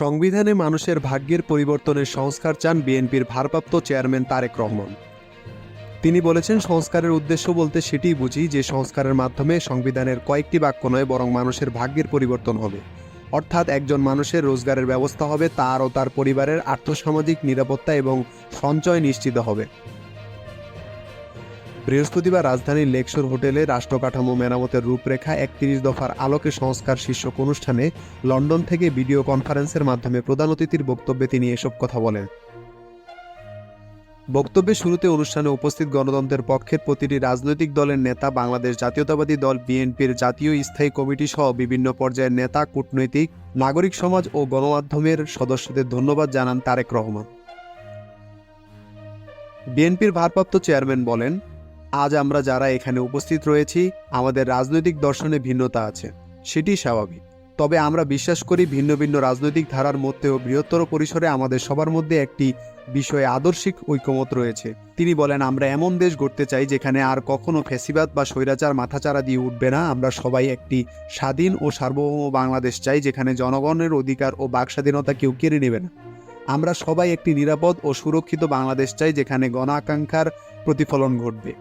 সংবিধানে মানুষের ভাগ্যের পরিবর্তনের সংস্কার চান বিএনপির ভারপ্রাপ্ত চেয়ারম্যান তারেক রহমান। তিনি বলেছেন, সংস্কারের উদ্দেশ্য বলতে সেটিই বুঝি যে সংস্কারের মাধ্যমে সংবিধানের কয়েকটি বাক্য নয়, বরং মানুষের ভাগ্যের পরিবর্তন হবে। অর্থাৎ একজন মানুষের রোজগারের ব্যবস্থা হবে, তার ও তার পরিবারের আর্থসামাজিক নিরাপত্তা এবং সঞ্চয় নিশ্চিত হবে। বৃহস্পতিবার রাজধানীর লেকশোর হোটেলে রাষ্ট্রকাঠামো মেরামতের রূপরেখা একত্রিশ দফার আলোকে সংস্কার শীর্ষক অনুষ্ঠানে লন্ডন থেকে ভিডিও কনফারেন্সের মাধ্যমে প্রধান অতিথির বক্তব্যে তিনি এসব কথা বলেন। বক্তব্যের শুরুতে অনুষ্ঠানে উপস্থিত গণতন্ত্রের পক্ষের প্রতিটি রাজনৈতিক দলের নেতা, বাংলাদেশ জাতীয়তাবাদী দল, বিএনপির জাতীয় স্থায়ী কমিটি সহ বিভিন্ন পর্যায়ের নেতা, কূটনৈতিক, নাগরিক সমাজ ও গণমাধ্যমের সদস্যদের ধন্যবাদ জানান তারেক রহমান। বিএনপির ভারপ্রাপ্ত চেয়ারম্যান বলেন আজ আমরা যারা এখানে উপস্থিত রয়েছি, আমাদের রাজনৈতিক দর্শনে ভিন্নতা আছে, সেটি স্বাভাবিক। তবে আমরা বিশ্বাস করি ভিন্ন ভিন্ন রাজনৈতিক ধারার মধ্যেও বৃহত্তর পরিসরে আমাদের সবার মধ্যে একটি বিষয়ে আদর্শিক ঐকমত রয়েছে। তিনি বলেন, আমরা এমন দেশ গড়তে চাই যেখানে আর কখনো ফেসিবাদ বা স্বৈরাচার মাথাচাড়া দিয়ে উঠবে না। আমরা সবাই একটি স্বাধীন ও সার্বভৌম বাংলাদেশ চাই যেখানে জনগণের অধিকার ও বাক স্বাধীনতা কেউ কেড়ে নেবে না। আমরা সবাই একটি নিরাপদ ও সুরক্ষিত বাংলাদেশ চাই যেখানে গণ আকাঙ্ক্ষার প্রতিফলন ঘটবে।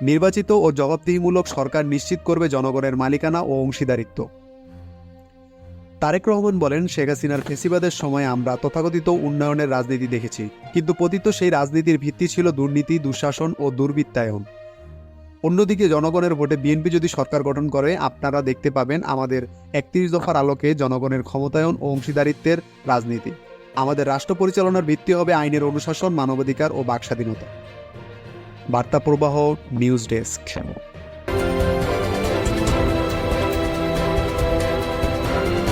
নির্বাচিত ও জবাবদিহিমূলক সরকার নিশ্চিত করবে জনগণের মালিকানা ও অংশীদারিত্ব। তারেক রহমান বলেন, শেখ হাসিনার ফেসিবাদের সময় আমরা তথাকথিত উন্নয়নের রাজনীতি দেখেছি, কিন্তু পতিত সেই রাজনীতির ভিত্তি ছিল দুর্নীতি, দুঃশাসন ও দুর্বৃত্তায়ন। অন্যদিকে জনগণের ভোটে বিএনপি যদি সরকার গঠন করে, আপনারা দেখতে পাবেন আমাদের একত্রিশ দফার আলোকে জনগণের ক্ষমতায়ন ও অংশীদারিত্বের রাজনীতি। আমাদের রাষ্ট্র পরিচালনার ভিত্তি হবে আইনের অনুশাসন, মানবাধিকার ও বাক স্বাধীনতা বার্তা প্রবাহ নিউজ ডেস্ক।